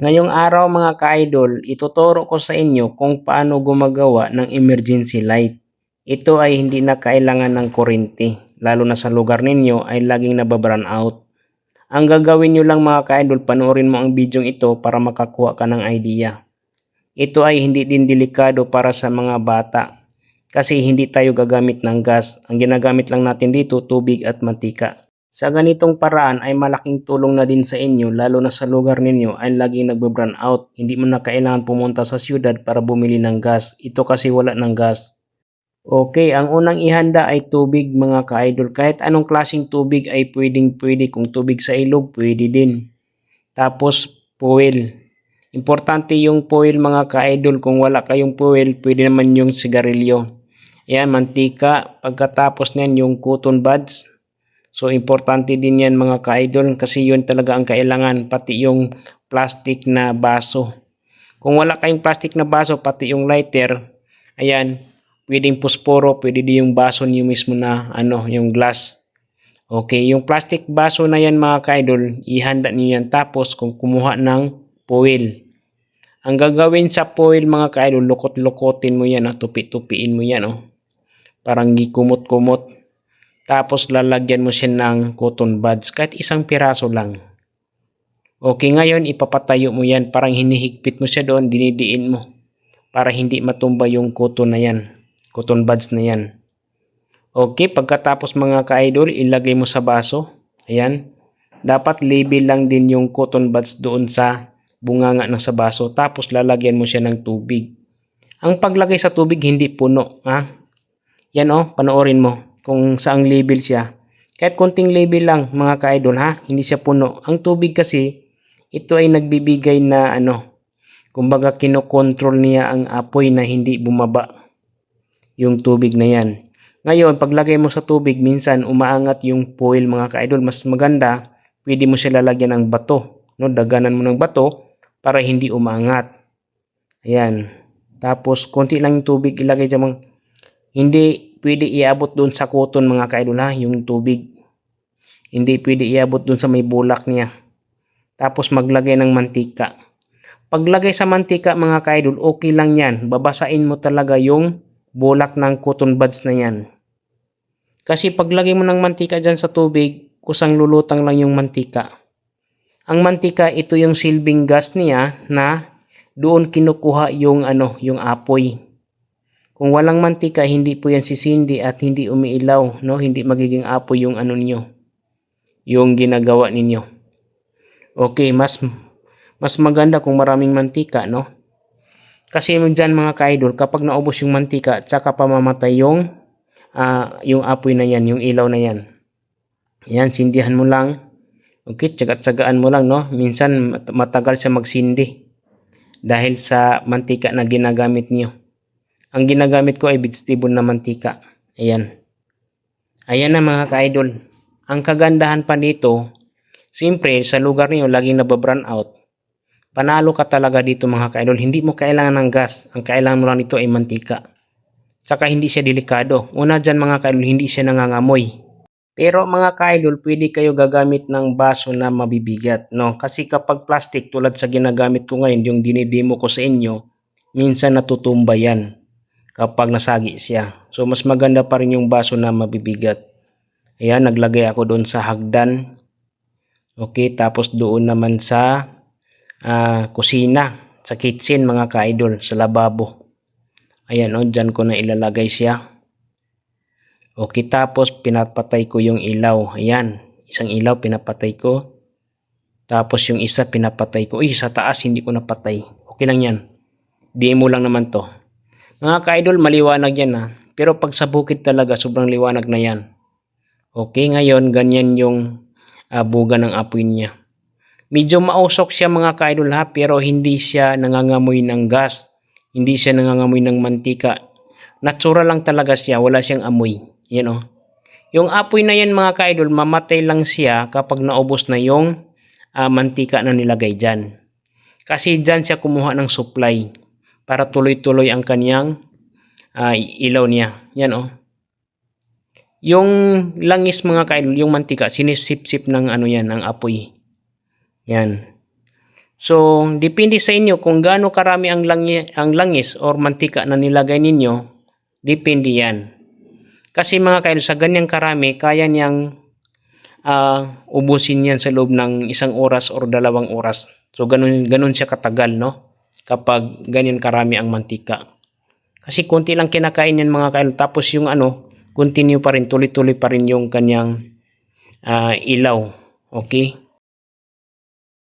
Ngayong araw mga ka-idol, ituturo ko sa inyo kung paano gumagawa ng emergency light. Ito ay hindi na kailangan ng kuryente, lalo na sa lugar ninyo ay laging nababrown out. Ang gagawin nyo lang mga ka-idol, panoorin mo ang video ito para makakuha ka ng idea. Ito ay hindi din delikado para sa mga bata kasi hindi tayo gagamit ng gas. Ang ginagamit lang natin dito, tubig at mantika. Sa ganitong paraan ay malaking tulong na din sa inyo lalo na sa lugar ninyo ay laging nagbe-brown out. Hindi mo na kailangan pumunta sa siyudad para bumili ng gas. Ito kasi wala ng gas. Okay, ang unang ihanda ay tubig mga ka-idol. Kahit anong klaseng tubig ay pwedeng pwede. Kung tubig sa ilog, pwede din. Tapos, fuel. Importante yung fuel mga ka-idol. Kung wala kayong fuel, pwede naman yung sigarilyo. Ayan, mantika. Pagkatapos niyan, yung cotton buds So importante din yan mga ka-idol kasi yun talaga ang kailangan pati yung plastic na baso. Kung wala kayong plastic na baso pati yung lighter, ayan, pwedeng posporo, pwede din yung baso niyo mismo na ano, yung glass. Okay, yung plastic baso na yan mga ka-idol, ihanda niyo yan tapos kung kumuha ng foil. Ang gagawin sa foil mga ka-idol, lukot-lukotin mo yan, ah, tupi-tupiin mo yan, oh. Parang gikumot-kumot tapos lalagyan mo siya ng cotton buds kahit isang piraso lang. Okay, ngayon ipapatayo mo yan. Parang hinihigpit mo siya doon, dinidiin mo. Para hindi matumba yung cotton na yan. Cotton buds na yan. Okay, pagkatapos mga ka-idol, ilagay mo sa baso. Ayan. Dapat label lang din yung cotton buds doon sa bunganga ng sa baso. Tapos lalagyan mo siya ng tubig. Ang paglagay sa tubig hindi puno. Ha? Yan oh, panoorin mo kung saang label siya. Kahit konting label lang mga ka-idol ha, hindi siya puno. Ang tubig kasi, ito ay nagbibigay na ano, kumbaga kinokontrol niya ang apoy na hindi bumaba yung tubig na yan. Ngayon, paglagay mo sa tubig, minsan umaangat yung foil mga ka-idol. Mas maganda, pwede mo siya lalagyan ng bato. No? Daganan mo ng bato para hindi umaangat. Ayan. Tapos, konti lang yung tubig ilagay dyan. Hindi pwede iabot doon sa cotton mga kaidol ha, yung tubig. Hindi pwede iabot doon sa may bulak niya. Tapos maglagay ng mantika. Paglagay sa mantika mga kaidol, okay lang yan. Babasain mo talaga yung bulak ng cotton buds na yan. Kasi paglagay mo ng mantika dyan sa tubig, kusang lulutang lang yung mantika. Ang mantika, ito yung silbing gas niya na doon kinukuha yung ano, yung apoy. Kung walang mantika, hindi po yan sisindi at hindi umiilaw, no? Hindi magiging apoy yung ano niyo, yung ginagawa ninyo. Okay, mas mas maganda kung maraming mantika, no? Kasi diyan mga ka-idol, kapag naubos yung mantika, tsaka pamamatay yung uh, yung apoy na yan, yung ilaw na yan. Yan, sindihan mo lang. Okay, tsaga-tsagaan mo lang, no? Minsan matagal siya magsindi dahil sa mantika na ginagamit niyo. Ang ginagamit ko ay vegetable na mantika. Ayan. Ayan na mga ka-idol. Ang kagandahan pa dito, siyempre sa lugar niyo laging nababrown out. Panalo ka talaga dito mga ka-idol. Hindi mo kailangan ng gas. Ang kailangan mo lang nito ay mantika. Tsaka hindi siya delikado. Una dyan mga ka-idol, hindi siya nangangamoy. Pero mga ka-idol, pwede kayo gagamit ng baso na mabibigat. No? Kasi kapag plastic tulad sa ginagamit ko ngayon, yung dinidemo ko sa inyo, minsan natutumba yan kapag nasagi siya. So mas maganda pa rin yung baso na mabibigat. Ayan, naglagay ako doon sa hagdan. Okay, tapos doon naman sa uh, kusina, sa kitchen mga ka-idol, sa lababo. Ayan, o, oh, dyan ko na ilalagay siya. Okay, tapos pinapatay ko yung ilaw. Ayan, isang ilaw pinapatay ko. Tapos yung isa pinapatay ko. Uy, sa taas hindi ko napatay. Okay lang yan. Demo lang naman to. Mga ka-idol, maliwanag yan ha. Pero pag sa bukid talaga, sobrang liwanag na yan. Okay, ngayon, ganyan yung uh, buga ng apoy niya. Medyo mausok siya mga ka-idol ha, pero hindi siya nangangamoy ng gas. Hindi siya nangangamoy ng mantika. Natural lang talaga siya, wala siyang amoy. Yan o. Oh. Yung apoy na yan mga ka-idol, mamatay lang siya kapag naubos na yung uh, mantika na nilagay dyan. Kasi dyan siya kumuha ng supply para tuloy-tuloy ang kanyang uh, ilaw niya. Yan oh. Yung langis mga kaidol, yung mantika, sinisip-sip ng ano yan, ng apoy. Yan. So, depende sa inyo kung gaano karami ang, langi, ang langis or mantika na nilagay ninyo, depende yan. Kasi mga kail, sa ganyang karami, kaya niyang ah, ubusin yan sa loob ng isang oras or dalawang oras. So, ganun, ganun siya katagal, no? Kapag ganyan karami ang mantika. Kasi konti lang kinakain yan mga kail. Tapos yung ano, continue pa rin, tuloy-tuloy pa rin yung kanyang ah, ilaw. Okay?